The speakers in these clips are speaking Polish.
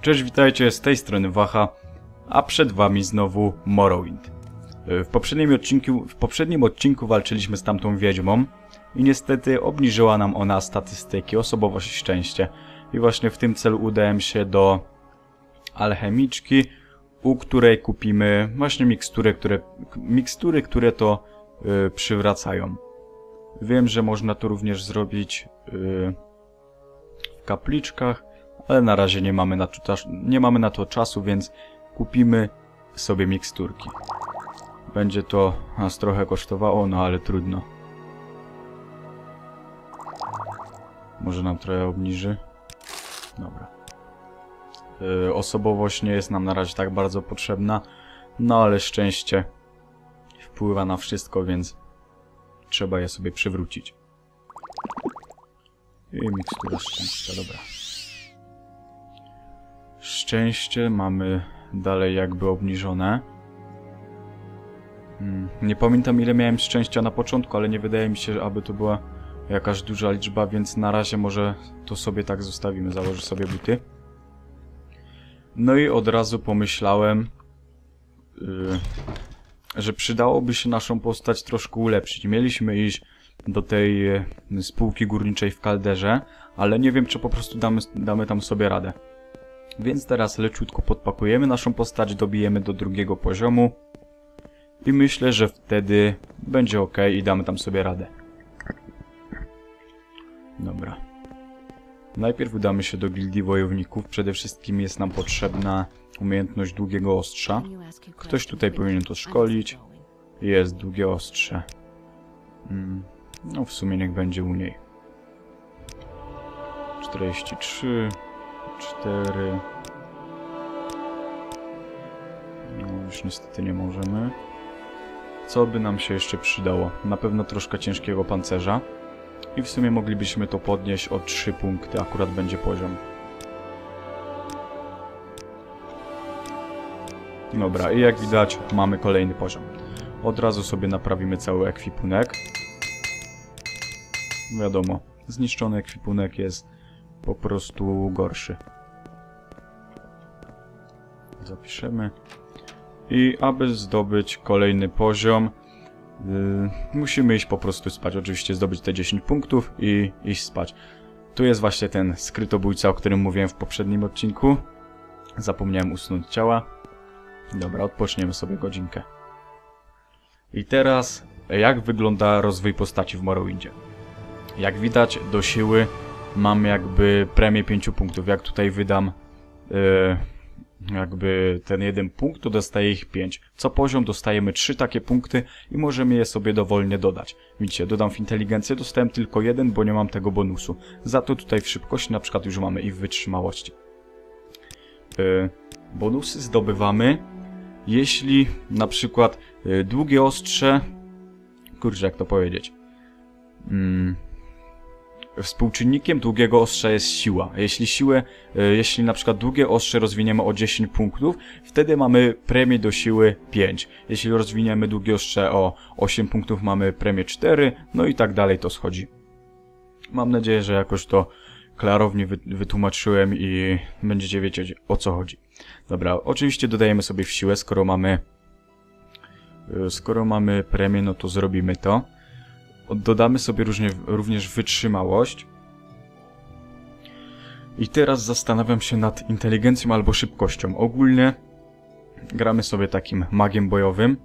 Cześć, witajcie, z tej strony Wacha, a przed wami znowu Morrowind. Y, W poprzednim odcinku, w poprzednim odcinku walczyliśmy z tamtą wiedźmą i niestety obniżyła nam ona statystyki, osobowość i szczęście. I właśnie w tym celu udałem się do alchemiczki, u której kupimy właśnie mikstury, które, mikstury, które to y, przywracają. Wiem, że można to również zrobić y, w kapliczkach, ale na razie nie mamy na to, nie mamy na to czasu, więc kupimy sobie miksturki. Będzie to nas trochę kosztowało, no ale trudno. Może nam trochę obniży? Dobra. Yy, osobowość nie jest nam na razie tak bardzo potrzebna, no ale szczęście wpływa na wszystko, więc trzeba je sobie przywrócić. I mikstura szczęścia, dobra. Szczęście mamy dalej jakby obniżone. Hmm, Nie pamiętam ile miałem szczęścia na początku, ale nie wydaje mi się, aby to była jakaś duża liczba, więc na razie może to sobie tak zostawimy. Założę sobie buty. No i od razu pomyślałem, yy, że przydałoby się naszą postać troszkę ulepszyć. Mieliśmy iść do tej e, spółki górniczej w Kalderze, ale nie wiem, czy po prostu damy, damy tam sobie radę. Więc teraz leciutko podpakujemy naszą postać, dobijemy do drugiego poziomu i myślę, że wtedy będzie ok i damy tam sobie radę. Dobra. Najpierw udamy się do gildii wojowników. Przede wszystkim jest nam potrzebna umiejętność długiego ostrza. Ktoś tutaj powinien to szkolić. Jest długie ostrze. Mm, no w sumie niech będzie u niej. 43, 4. No już niestety nie możemy. Co by nam się jeszcze przydało? Na pewno troszkę ciężkiego pancerza. I w sumie moglibyśmy to podnieść o 3 punkty, akurat będzie poziom. Dobra, i jak widać mamy kolejny poziom. Od razu sobie naprawimy cały ekwipunek. Wiadomo, zniszczony ekwipunek jest po prostu gorszy. Zapiszemy. I aby zdobyć kolejny poziom, yy, musimy iść po prostu spać. Oczywiście zdobyć te 10 punktów i iść spać. Tu jest właśnie ten skrytobójca, o którym mówiłem w poprzednim odcinku. Zapomniałem usunąć ciała. Dobra, odpoczniemy sobie godzinkę. I teraz, jak wygląda rozwój postaci w Morrowindzie? Jak widać, do siły mam jakby premię 5 punktów. Jak tutaj wydam yy, jakby ten jeden punkt, to dostaję ich 5. Co poziom dostajemy 3 takie punkty i możemy je sobie dowolnie dodać. Widzicie, dodam w inteligencję, dostałem tylko jeden, bo nie mam tego bonusu. Za to tutaj w szybkości na przykład już mamy i w wytrzymałości. Yy, bonusy zdobywamy jeśli na przykład y, długie ostrze, kurczę jak to powiedzieć, mm, współczynnikiem długiego ostrza jest siła. Jeśli siłę, y, jeśli na przykład długie ostrze rozwiniemy o 10 punktów, wtedy mamy premię do siły 5. Jeśli rozwiniemy długie ostrze o 8 punktów, mamy premię 4, no i tak dalej to schodzi. Mam nadzieję, że jakoś to klarownie wy- wytłumaczyłem i będziecie wiedzieć o co chodzi. Dobra, oczywiście dodajemy sobie w siłę, skoro mamy y, skoro mamy premię, no to zrobimy to. Dodamy sobie różnie, również wytrzymałość. I teraz zastanawiam się nad inteligencją albo szybkością. Ogólnie gramy sobie takim magiem bojowym,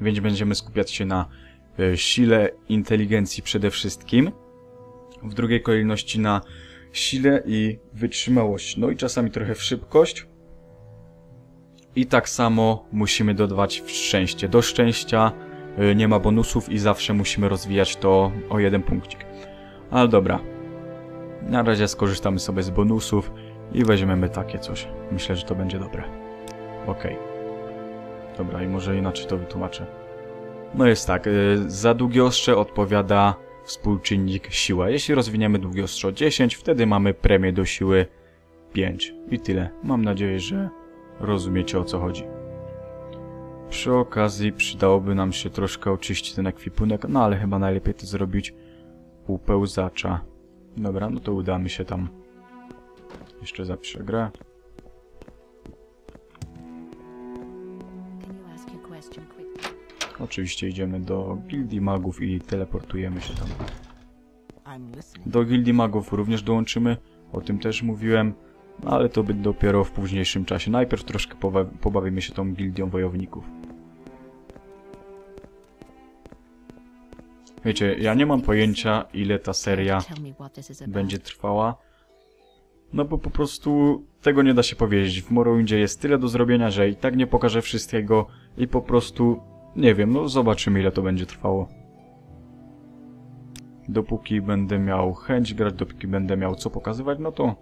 więc będziemy skupiać się na y, sile, inteligencji przede wszystkim. W drugiej kolejności na sile i wytrzymałość. No i czasami trochę w szybkość. I tak samo musimy dodawać w szczęście. Do szczęścia nie ma bonusów i zawsze musimy rozwijać to o jeden punkcik. Ale dobra. Na razie skorzystamy sobie z bonusów i weźmiemy takie coś. Myślę, że to będzie dobre. Okej. Dobra, i może inaczej to wytłumaczę. No jest tak, y, za długie ostrze odpowiada współczynnik siła. Jeśli rozwiniemy długie ostrze o 10, wtedy mamy premię do siły 5. I tyle. Mam nadzieję, że rozumiecie o co chodzi. Przy okazji przydałoby nam się troszkę oczyścić ten ekwipunek, no ale chyba najlepiej to zrobić u pełzacza. Dobra, no to udamy się tam. Jeszcze zapiszę grę. Oczywiście idziemy do Gildii Magów i teleportujemy się tam. Do Gildii Magów również dołączymy, o tym też mówiłem ale to by dopiero w późniejszym czasie. Najpierw troszkę pobawimy się tą Gildią Wojowników. Wiecie, ja nie mam pojęcia ile ta seria będzie trwała. No bo po prostu tego nie da się powiedzieć. W Morrowindzie jest tyle do zrobienia, że i tak nie pokażę wszystkiego i po prostu nie wiem, no zobaczymy ile to będzie trwało. Dopóki będę miał chęć grać, dopóki będę miał co pokazywać, no to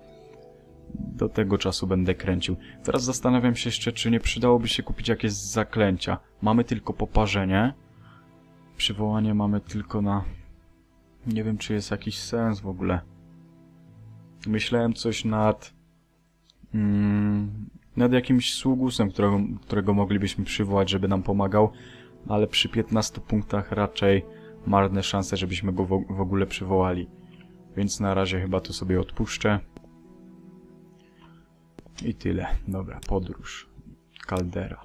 do tego czasu będę kręcił. Teraz zastanawiam się jeszcze, czy nie przydałoby się kupić jakieś zaklęcia. Mamy tylko poparzenie. Przywołanie mamy tylko na... Nie wiem, czy jest jakiś sens w ogóle. Myślałem coś nad... Mm, nad jakimś sługusem, którego, którego moglibyśmy przywołać, żeby nam pomagał, ale przy 15 punktach raczej marne szanse, żebyśmy go w, ogóle przywołali. Więc na razie chyba to sobie odpuszczę. I tyle. Dobra, podróż. Kaldera.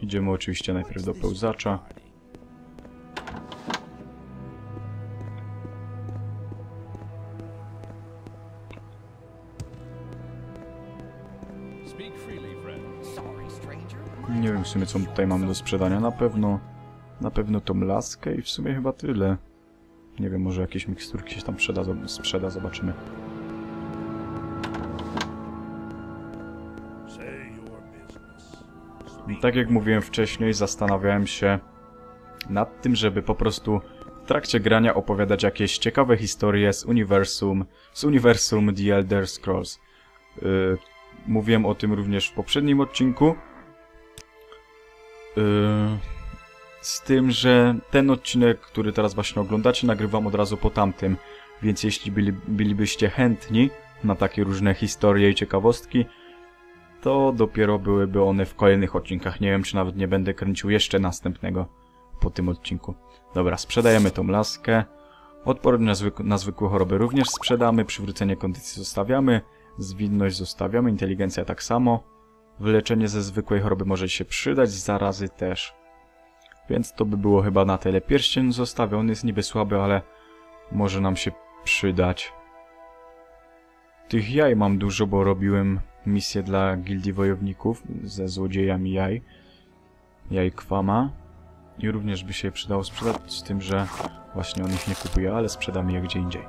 Idziemy oczywiście najpierw do pełzacza. Nie wiem w sumie co tutaj mamy do sprzedania. Na pewno... Na pewno tą laskę i w sumie chyba tyle. Nie wiem, może jakieś miksturki się tam sprzeda, sprzeda zobaczymy. Tak jak mówiłem wcześniej, zastanawiałem się nad tym, żeby po prostu w trakcie grania opowiadać jakieś ciekawe historie z uniwersum, z uniwersum The Elder Scrolls. Yy, mówiłem o tym również w poprzednim odcinku. Yy, z tym, że ten odcinek, który teraz właśnie oglądacie, nagrywam od razu po tamtym, więc jeśli byli, bylibyście chętni na takie różne historie i ciekawostki, to dopiero byłyby one w kolejnych odcinkach. Nie wiem, czy nawet nie będę kręcił jeszcze następnego po tym odcinku. Dobra, sprzedajemy tą laskę. Odporność na, zwyk na zwykłe choroby również sprzedamy, przywrócenie kondycji zostawiamy, zwinność zostawiamy, inteligencja tak samo. Wyleczenie ze zwykłej choroby może się przydać, zarazy też. Więc to by było chyba na tyle. Pierścień zostawię, on jest niby słaby, ale może nam się przydać. Tych jaj mam dużo, bo robiłem misję dla Gildii Wojowników ze złodziejami jaj. Jaj Kwama. I również by się je przydało sprzedać, z tym, że właśnie on ich nie kupuje, ale sprzedam je gdzie indziej.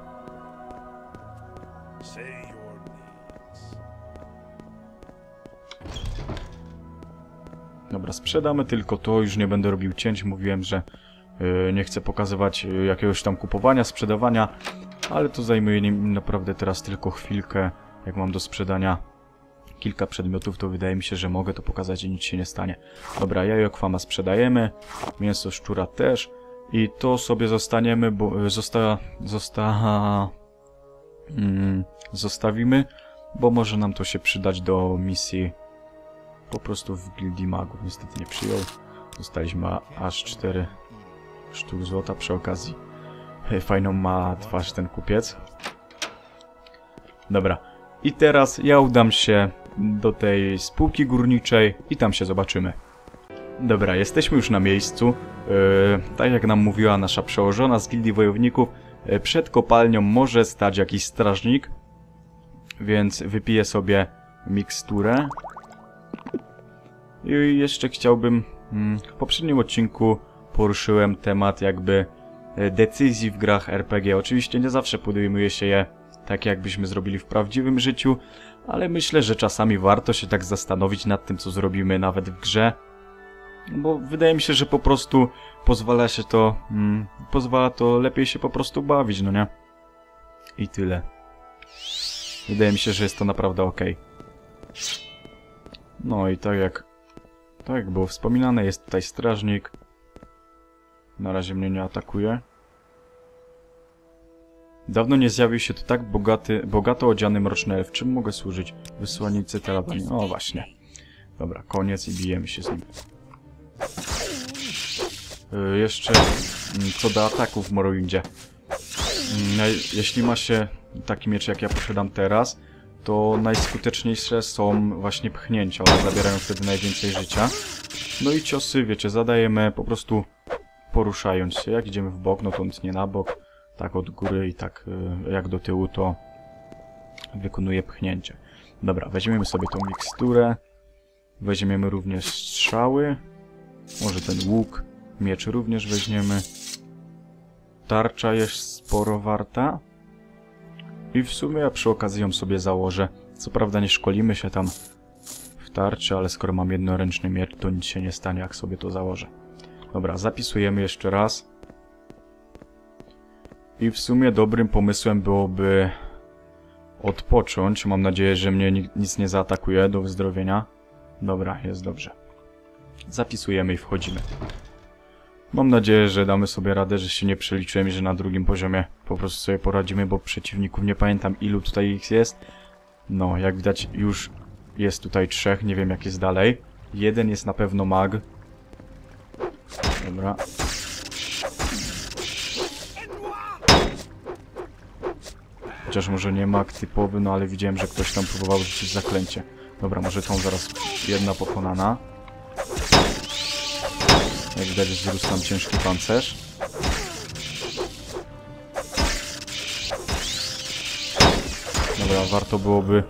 Dobra, sprzedamy tylko to, już nie będę robił cięć. Mówiłem, że yy, nie chcę pokazywać yy, jakiegoś tam kupowania, sprzedawania, ale to zajmuje nim naprawdę teraz tylko chwilkę. Jak mam do sprzedania kilka przedmiotów, to wydaje mi się, że mogę to pokazać i nic się nie stanie. Dobra, jajo kwama sprzedajemy, mięso szczura też i to sobie zostaniemy, bo yy, zosta... zosta... Mm, zostawimy, bo może nam to się przydać do misji po prostu w Gildii Magów. Niestety nie przyjął. Dostaliśmy aż 4 sztuk złota przy okazji. Fajną ma twarz ten kupiec. Dobra. I teraz ja udam się do tej spółki górniczej i tam się zobaczymy. Dobra, jesteśmy już na miejscu. Yy, tak jak nam mówiła nasza przełożona z Gildii Wojowników, yy, przed kopalnią może stać jakiś strażnik, więc wypiję sobie miksturę. I jeszcze chciałbym... mm, W poprzednim odcinku poruszyłem temat jakby e, decyzji w grach RPG. Oczywiście nie zawsze podejmuje się je tak, jakbyśmy zrobili w prawdziwym życiu, ale myślę, że czasami warto się tak zastanowić nad tym, co zrobimy nawet w grze. Bo wydaje mi się, że po prostu pozwala się to... Mm, pozwala to lepiej się po prostu bawić, no nie? I tyle. Wydaje mi się, że jest to naprawdę ok. No i tak jak tak jak było wspominane, jest tutaj strażnik. Na razie mnie nie atakuje. Dawno nie zjawił się tu tak bogaty, bogato odziany mroczny elf. Czym mogę służyć? Wysłannicy Teladani. O, właśnie. Dobra, koniec i bijemy się z nim. Yy, jeszcze mm, co do ataków w Morrowindzie. Mm, jeśli ma się taki miecz jak ja posiadam teraz, to najskuteczniejsze są właśnie pchnięcia. One zabierają wtedy najwięcej życia. No i ciosy, wiecie, zadajemy po prostu poruszając się. Jak idziemy w bok, no to nie na bok. Tak od góry i tak y, jak do tyłu, to wykonuje pchnięcie. Dobra, weźmiemy sobie tą miksturę. Weźmiemy również strzały. Może ten łuk. Miecz również weźmiemy. Tarcza jest sporo warta. I w sumie ja przy okazji ją sobie założę. Co prawda nie szkolimy się tam w tarczy, ale skoro mam jednoręczny miecz, to nic się nie stanie, jak sobie to założę. Dobra, zapisujemy jeszcze raz. I w sumie dobrym pomysłem byłoby odpocząć. Mam nadzieję, że mnie ni- nic nie zaatakuje do wyzdrowienia. Dobra, jest dobrze. Zapisujemy i wchodzimy. Mam nadzieję, że damy sobie radę, że się nie przeliczyłem i że na drugim poziomie po prostu sobie poradzimy, bo przeciwników nie pamiętam ilu tutaj ich jest. No, jak widać już jest tutaj trzech, nie wiem jak jest dalej. Jeden jest na pewno mag. Dobra. Chociaż może nie mag typowy, no ale widziałem, że ktoś tam próbował rzucić zaklęcie. Dobra, może tą zaraz jedna pokonana. Jak widać wzrósł tam ciężki pancerz. Dobra, warto byłoby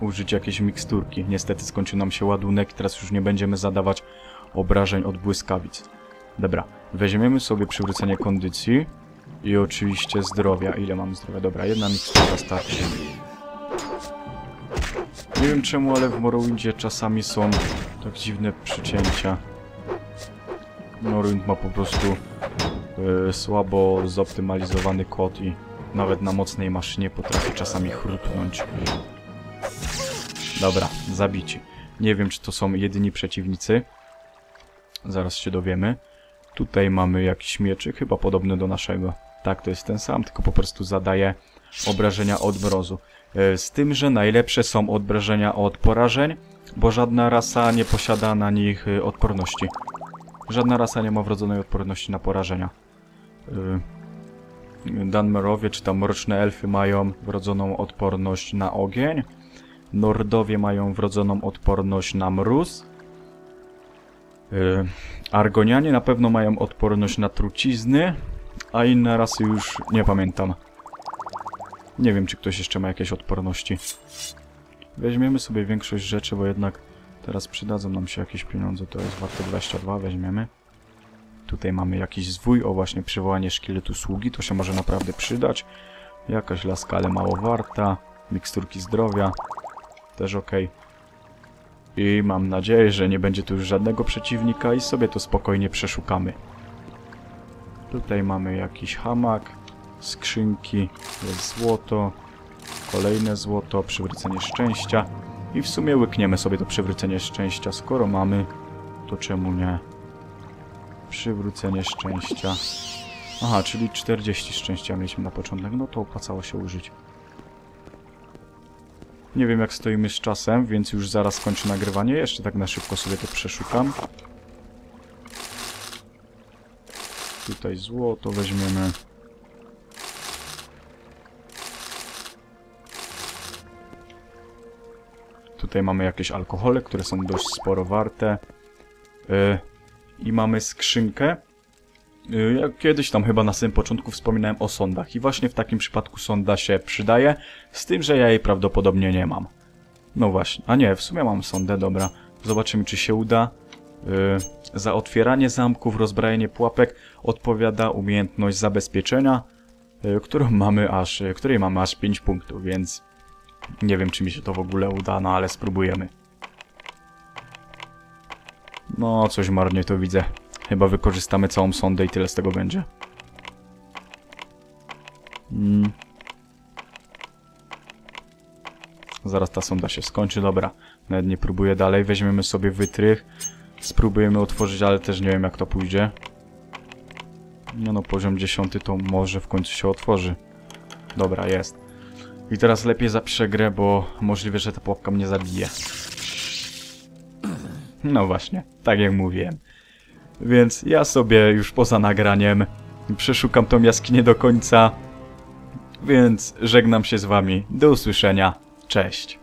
użyć jakiejś miksturki. Niestety skończył nam się ładunek i teraz już nie będziemy zadawać obrażeń od błyskawic. Dobra, weźmiemy sobie przywrócenie kondycji i oczywiście zdrowia. Ile mam zdrowia? Dobra, jedna miksturka starczy. Nie wiem czemu, ale w Morrowindzie czasami są tak dziwne przycięcia. Morrowind ma po prostu e, słabo zoptymalizowany kod i nawet na mocnej maszynie potrafi czasami chrupnąć. Dobra, zabici. Nie wiem, czy to są jedyni przeciwnicy. Zaraz się dowiemy. Tutaj mamy jakiś mieczyk, chyba podobny do naszego. Tak, to jest ten sam, tylko po prostu zadaje obrażenia od mrozu. E, Z tym, że najlepsze są obrażenia od porażeń, bo żadna rasa nie posiada na nich e, odporności. Żadna rasa nie ma wrodzonej odporności na porażenia. Y, Dunmerowie czy tam mroczne elfy mają wrodzoną odporność na ogień. Nordowie mają wrodzoną odporność na mróz. Y, Argonianie na pewno mają odporność na trucizny, a inne rasy już nie pamiętam. Nie wiem, czy ktoś jeszcze ma jakieś odporności. Weźmiemy sobie większość rzeczy, bo jednak teraz przydadzą nam się jakieś pieniądze. To jest warte 22, weźmiemy. Tutaj mamy jakiś zwój, o właśnie przywołanie szkieletu sługi, to się może naprawdę przydać. Jakaś laska, ale mało warta. Miksturki zdrowia, też ok. I mam nadzieję, że nie będzie tu już żadnego przeciwnika i sobie to spokojnie przeszukamy. Tutaj mamy jakiś hamak, skrzynki, jest złoto, kolejne złoto, przywrócenie szczęścia. I w sumie łykniemy sobie to przywrócenie szczęścia. Skoro mamy, to czemu nie? Przywrócenie szczęścia. Aha, czyli 40 szczęścia mieliśmy na początek. No to opłacało się użyć. Nie wiem jak stoimy z czasem, więc już zaraz kończę nagrywanie. Jeszcze tak na szybko sobie to przeszukam. Tutaj złoto weźmiemy. Tutaj mamy jakieś alkohole, które są dość sporo warte. Yy, I mamy skrzynkę. Yy, ja kiedyś tam chyba na samym początku wspominałem o sondach. I właśnie w takim przypadku sonda się przydaje. Z tym, że ja jej prawdopodobnie nie mam. No właśnie. A nie, w sumie mam sondę, dobra. Zobaczymy, czy się uda. Yy, za otwieranie zamków, rozbrajanie pułapek odpowiada umiejętność zabezpieczenia, którą mamy aż, której mamy aż 5 punktów, więc nie wiem, czy mi się to w ogóle uda, no ale spróbujemy. No, coś marnie to widzę. Chyba wykorzystamy całą sondę i tyle z tego będzie. Mm. Zaraz ta sonda się skończy, dobra. Nawet nie próbuję dalej. Weźmiemy sobie wytrych. Spróbujemy otworzyć, ale też nie wiem jak to pójdzie. No no, poziom 10 to może w końcu się otworzy. Dobra, jest. I teraz lepiej zapiszę grę, bo możliwe, że ta pułapka mnie zabije. No właśnie, tak jak mówiłem. Więc ja sobie już poza nagraniem przeszukam tą jaskinię do końca. Więc żegnam się z wami. Do usłyszenia. Cześć.